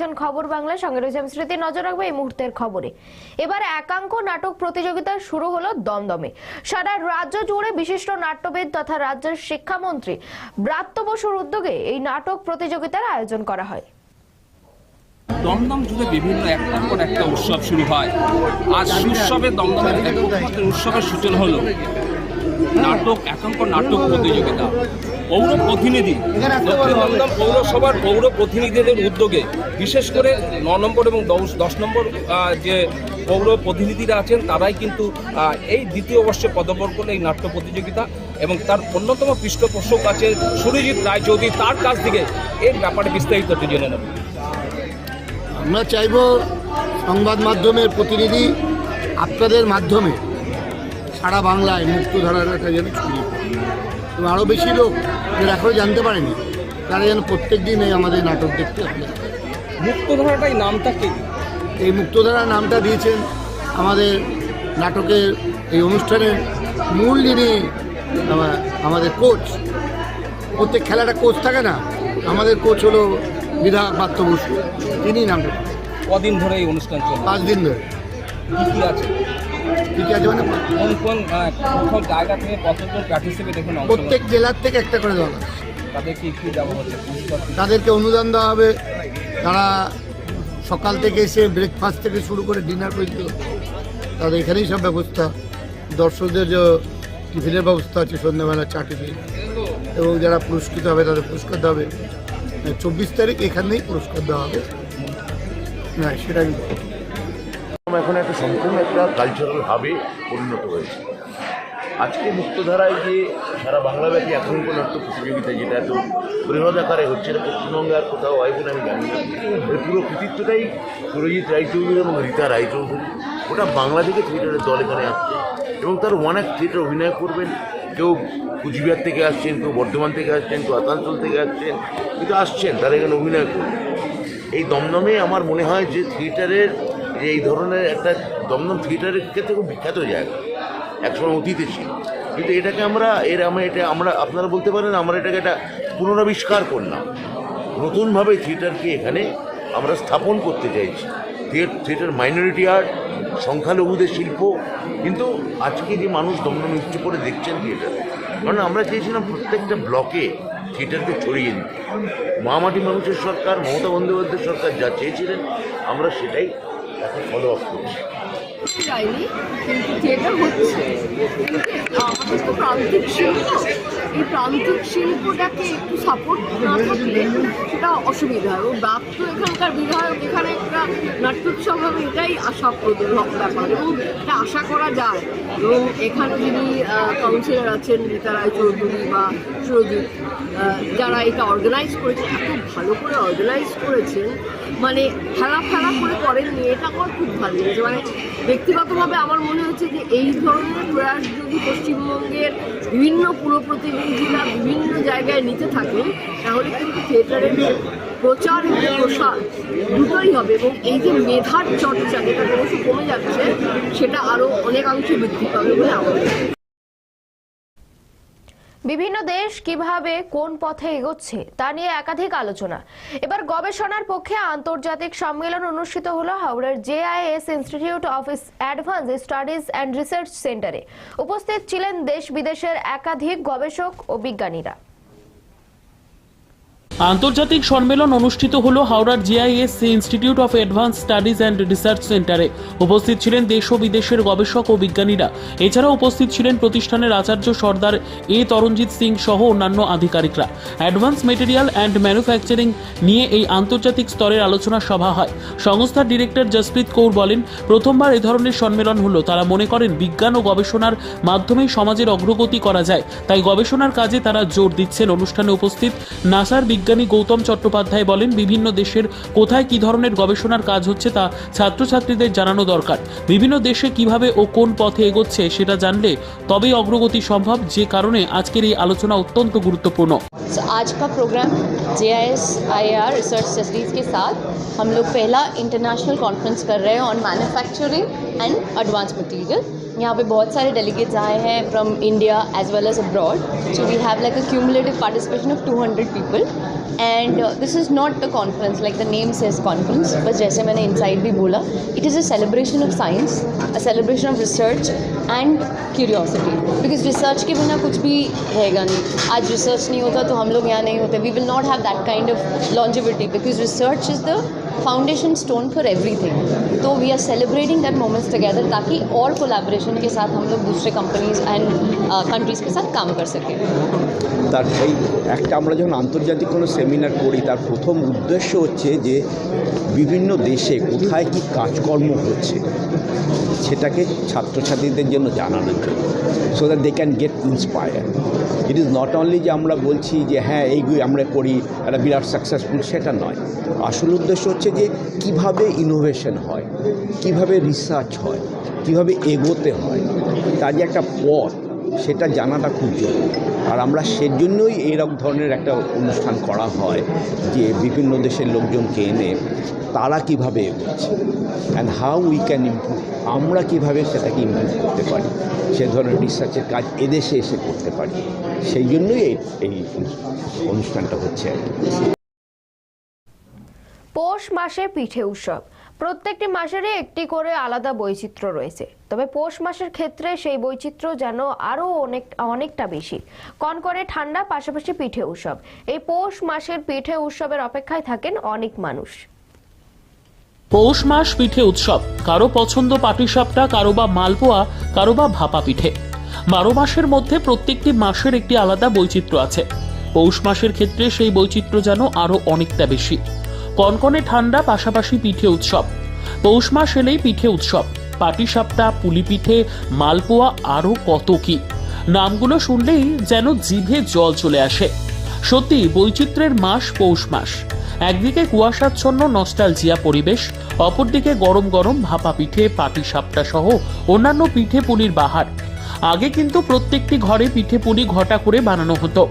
দেখছেন খবর বাংলা সঙ্গে রয়েছে আমি স্মৃতি নজর রাখব এই মুহূর্তের খবরে। এবার একাঙ্ক নাটক প্রতিযোগিতা শুরু হলো দমদমে। সারা রাজ্য জুড়ে বিশিষ্ট নাট্যবিদ তথা রাজ্যের শিক্ষামন্ত্রী ব্রাত্য বসুর উদ্যোগে এই নাটক প্রতিযোগিতার আয়োজন করা হয়। দমদম জুড়ে বিভিন্ন একটার পর একটা উৎসব শুরু হয়। আজ উৎসবে দমদমের উৎসবের সূচনা হলো। নাটক একাঙ্ক নাটক প্রতিযোগিতা। পৌর প্রতিনিধি দক্ষিণ পৌরসভার পৌর প্রতিনিধিদের উদ্যোগে, বিশেষ করে ন নম্বর এবং দশ দশ নম্বর যে পৌর প্রতিনিধিরা আছেন, তারাই কিন্তু এই দ্বিতীয় বর্ষে পদবর্গল এই নাট্য প্রতিযোগিতা এবং তার অন্যতম পৃষ্ঠপোষক আছে সুরজিৎ রায়চৌধুরী। তার কাছ থেকে এই ব্যাপারে বিস্তারিত জেনে নেব। আমরা চাইব সংবাদ মাধ্যমের প্রতিনিধি আপনাদের মাধ্যমে সারা বাংলায় মুক্তধারাটা যেন ছড়িয়ে পড়ে এবং আরও বেশি লোক যারা এখনও জানতে পারেনি তারা যেন প্রত্যেক দিন এই আমাদের নাটক দেখতে মুক্তধারাটাই নামটা কি? এই মুক্তধারা নামটা দিয়েছেন আমাদের নাটকের এই অনুষ্ঠানের মূল যিনি আমাদের কোচ প্রত্যেক খেলাটা কোচ থাকে না আমাদের কোচ হলো বিধা পাত্র বসু। তিনি নামটা কদিন ধরে এই অনুষ্ঠান চলবে পাঁচ দিন ধরে। কি কি আছে? কোন কোন কোন কোন জায়গা থেকে কতজন পার্টিসিপেট এখানে প্রত্যেক জেলার থেকে একটা করে দল আছে। কি কি দেওয়া হচ্ছে? তাদেরকে অনুদান দেওয়া হবে। তারা সকাল থেকে এসে ব্রেকফাস্ট থেকে শুরু করে ডিনার পর্যন্ত তাদের এখানেই সব ব্যবস্থা। দর্শকদের যে টিফিনের ব্যবস্থা আছে সন্ধ্যাবেলা চা টিফিন। এবং যারা পুরস্কৃত হবে তাদের পুরস্কার দেওয়া হবে। চব্বিশ তারিখ এখানেই পুরস্কার দেওয়া হবে। হ্যাঁ সেটা আমি বলব। এখন একটা সম্পূর্ণ একটা কালচারাল হাবে পরিণত হয়েছে। আজকে মুক্তধারায় যে সারা বাংলাব্যাপী একাঙ্ক নাট্য প্রতিযোগিতা যেটা এত বৃহৎ আকারে হচ্ছে, এটা পশ্চিমবঙ্গে আর কোথাও হয় বলে আমি জানি না। এর পুরো কৃতিত্বটাই সুরজিৎ রায়চৌধুরী এবং রীতা রায়চৌধুরী। ওটা বাংলা থেকে থিয়েটারের দল এখানে আসছে এবং তার ওয়ান এক থিয়েটার অভিনয় করবেন। কেউ কুচবিহার থেকে আসছেন, কেউ বর্ধমান থেকে আসছেন, কেউ আসানসোল থেকে আসছেন, কিন্তু আসছেন, তারা এখানে অভিনয় করবেন। এই দমদমে আমার মনে হয় যে থিয়েটারের যে এই ধরনের একটা দমদম থিয়েটারের ক্ষেত্রে খুব বিখ্যাত জায়গা। একসময় অতীতে ছিল। কিন্তু এটাকে আমরা, এর আমরা এটা, আমরা, আপনারা বলতে পারেন আমরা এটাকে একটা পুনরাবিষ্কার করলাম। নতুনভাবে থিয়েটারকে এখানে আমরা স্থাপন করতে চাইছি। থিয়ে- থিয়েটার মাইনরিটি আর্ট, সংখ্যালঘুদের শিল্প, কিন্তু আজকে যে মানুষ দমদম ইচ্ছে করে দেখছেন থিয়েটার, কারণ আমরা চেয়েছিলাম প্রত্যেকটা ব্লকে থিয়েটারকে ছড়িয়ে দিতে। মহামাটি মানুষের সরকার, মমতা বন্দ্যোপাধ্যায়ের সরকার যা চেয়েছিলেন, আমরা সেটাই ফলো করছি। কিন্তু থিয়েটার হচ্ছে আমাদের শিল্প, এই প্রান্তিক শিল্পটাকে একটু সাপোর্ট না থাকলে অসুবিধা হয়। ও তো এখানকার বিধায়ক, এখানে একটা নাট্যোৎসব হবে, এটাই আশাপ্রদ ব্যাপার। এবং এটা আশা করা যায়। এবং এখানে যিনি কাউন্সিলর আছেন রীতা রায়চৌধুরী বা সুরজিৎ যারা এটা অর্গানাইজ করেছেন এত ভালো করে অর্গানাইজ করেছেন। মানে ফেলা ফেলা করে করেননি, এটা আমার খুব ভালো লেগেছে মানে ব্যক্তিগতভাবে আমার মনে হচ্ছে যে এই ধরনের প্রয়াস যদি পশ্চিমবঙ্গের বিভিন্ন পুর প্রতিনিধিরা বিভিন্ন জায়গায় নিতে থাকেন তাহলে কিন্তু থিয়েটারের প্রচার এবং প্রসার দুটোই হবে এবং এই যে মেধার চর্চা যেটা ক্রমশ কমে যাচ্ছে, সেটা আরও অনেকাংশে বৃদ্ধি পাবে বলে আমার। বিভিন্ন দেশ কীভাবে কোন পথে এগোচ্ছে তা নিয়ে একাধিক আলোচনা। এবার গবেষণার পক্ষে আন্তর্জাতিক সম্মেলন অনুষ্ঠিত হলো হাওড়ার JIS institute of advance studies and research সেন্টারে। উপস্থিত ছিলেন দেশ বিদেশের একাধিক গবেষক ও বিজ্ঞানীরা। আন্তর্জাতিক সম্মেলন অনুষ্ঠিত হল হাওড়ার GIS institute of advance studies and research সেন্টারে। উপস্থিত ছিলেন দেশ ও বিদেশের গবেষক ও বিজ্ঞানীরা। এছাড়াও উপস্থিত ছিলেন প্রতিষ্ঠানের আচার্য সর্দার এ তরণজিৎ সিং সহ অন্যান্য আধিকারিকরা। অ্যাডভান্স মেটেরিয়াল অ্যান্ড ম্যানুফ্যাকচারিং নিয়ে এই আন্তর্জাতিক স্তরের আলোচনা সভা হয়। সংস্থার ডিরেক্টর জসপ্রীত কৌর বলেন, প্রথমবার এ ধরনের সম্মেলন হলো। তারা মনে করেন, বিজ্ঞান ও গবেষণার মাধ্যমেই সমাজের অগ্রগতি করা যায়। তাই গবেষণার কাজে তারা জোর দিচ্ছেন। অনুষ্ঠানে উপস্থিত নাসার বিজ্ঞানী গৌতম চট্টোপাধ্যায় বলেন বিভিন্ন দেশের কোথায় কি ধরনের গবেষণার কাজ হচ্ছে তা ছাত্রছাত্রীদের জানানো দরকার বিভিন্ন দেশে কিভাবে ও কোন পথে এগোচ্ছে সেটা জানলে তবেই অগ্রগতি সম্ভব যে কারণে আজকের এই আলোচনা অত্যন্ত গুরুত্বপূর্ণ So, आज का programme J I S I R research studies के साथ हम लोग पहला इंटरनेशनल कॉन्फ्रेंस कर रहे हैं on manufacturing and advance material यहाँ पे बहुत सारे डेलीगेट्स आए हैं from India as well as abroad so we have like a cumulative participation of 200 people and this is not a conference like the name says conference बस जैसे मैंने inside भी बोला it is a celebration of science a celebration of research and curiosity because research के बिना कुछ भी रहेगा नहीं। आज रिसर्च नहीं होता तो हम लोग यहाँ नहीं होते। We will not have that kind of longevity because research is the foundation stone for everything तो we are celebrating that moments together ताकि और कोलैबोरेशन के साथ हम लोग दूसरे कंपनीज एंड कंट्रीज़ के साथ काम कर सकें তার এই একটা আমরা যখন আন্তর্জাতিক কোনো সেমিনার করি তার প্রথম উদ্দেশ্য হচ্ছে যে বিভিন্ন দেশে কোথায় কি কাজকর্ম হচ্ছে সেটাকে ছাত্রছাত্রীদের জন্য জানানোর জন্য so that they can get inspire it is not only যে আমরা বলছি যে হ্যাঁ এইগুলি আমরা করি, একটা বিরাট সাকসেসফুল সেটা নয়। আসল উদ্দেশ্য হচ্ছে যে, কীভাবে ইনোভেশন হয়, কীভাবে রিসার্চ হয়, কীভাবে এগোতে হয়, তার যে একটা পথ, সেটা জানাটা খুব জরুরি। আর আমরা সেজন্যই এইরকম ধরনের একটা অনুষ্ঠান করা হয় যে, বিভিন্ন দেশের লোকজনকে এনে তারা কীভাবে এগোচ্ছে। And how we can improve আমরা কীভাবে সেটাকে ইমপ্রুভ করতে পারি? সে ধরনের রিসার্চের কাজ এদেশে এসে করতে পারি। সেই জন্যই এই অনুষ্ঠানটা হচ্ছে আর কি। পৌষ মাসে পিঠে উৎসব। প্রত্যেকটি মাসেরই একটি করে আলাদা বৈচিত্র্য রয়েছে। তবে পৌষ মাসের ক্ষেত্রে সেই বৈচিত্র্য যেন আরও অনেক, অনেকটা বেশি। কনকনে ঠান্ডা, পাশাপাশি পিঠে উৎসব। এই পৌষ মাসের পিঠে উৎসবের অপেক্ষায় থাকেন অনেক মানুষ। পৌষ মাস পিঠে উৎসব। কারও পছন্দ পাটিসাপটা, কারও বা মালপোয়া, কারও বা ভাপা পিঠে। বারো মাসের মধ্যে প্রত্যেকটি মাসের একটি আলাদা বৈচিত্র্য আছে। পৌষ মাসের ক্ষেত্রে সেই বৈচিত্র্য যেন আরও অনেকটা বেশি। কনকনে ঠান্ডা পাশাপাশি পিঠে উৎসব। পৌষ মাস এলেই পিঠে উৎসব। পাটিসাপটা পুলি পিঠে মালপোয়া আরও কত কি? নামগুলো শুনলেই যেন জিভে জল চলে আসে। সত্যি, বৈচিত্র্যের মাস পৌষ মাস। একদিকে কুয়াশাচ্ছন্ন নস্টালজিয়া পরিবেশ, অপরদিকে গরম গরম ভাপা পিঠে, পাটি সাপটা সহ অন্যান্য পিঠে পুলির বাহার। আগে কিন্তু প্রত্যেকটি ঘরে পিঠে পুলি ঘটা করে বানানো হতো।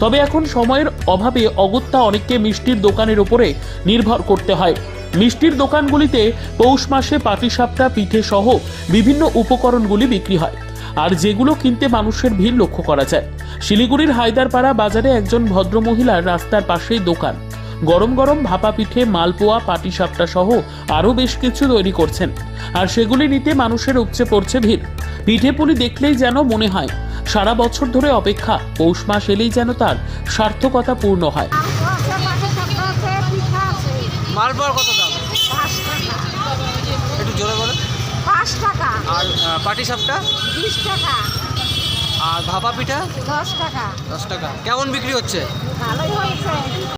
তবে এখন সময়ের অভাবে অগত্যা অনেককে মিষ্টির দোকানের উপরে নির্ভর করতে হয়। মিষ্টির দোকানগুলিতে পৌষ মাসে পাটিসাপটা পিঠে সহ বিভিন্ন উপকরণগুলি বিক্রি হয়। আর যেগুলো কিনতে মানুষের ভিড় লক্ষ্য করা যায়। শিলিগুড়ির হায়দারপাড়া বাজারে একজন ভদ্রমহিলার রাস্তার পাশেই দোকান। গরম গরম ভাপা পিঠে মালপোয়া পাটিসাপটা সহ আরও বেশ কিছু তৈরি করছেন। আর সেগুলি নিতে মানুষের উপচে পড়ছে ভিড়। পিঠে পুলি দেখলেই যেন মনে হয় সারা বছর ধরে অপেক্ষা পৌষ মাস এলেই যেন তার সার্থকতা পূর্ণ হয়। মালপোয়ার কত দাম? একটু জোরে বলে পাঁচ টাকা। আর পাটি সাপটা বিশ টাকা। আর ভাপা পিঠা? দশ টাকা। দশ টাকা। কেমন বিক্রি হচ্ছে? ভালোই হয়েছে।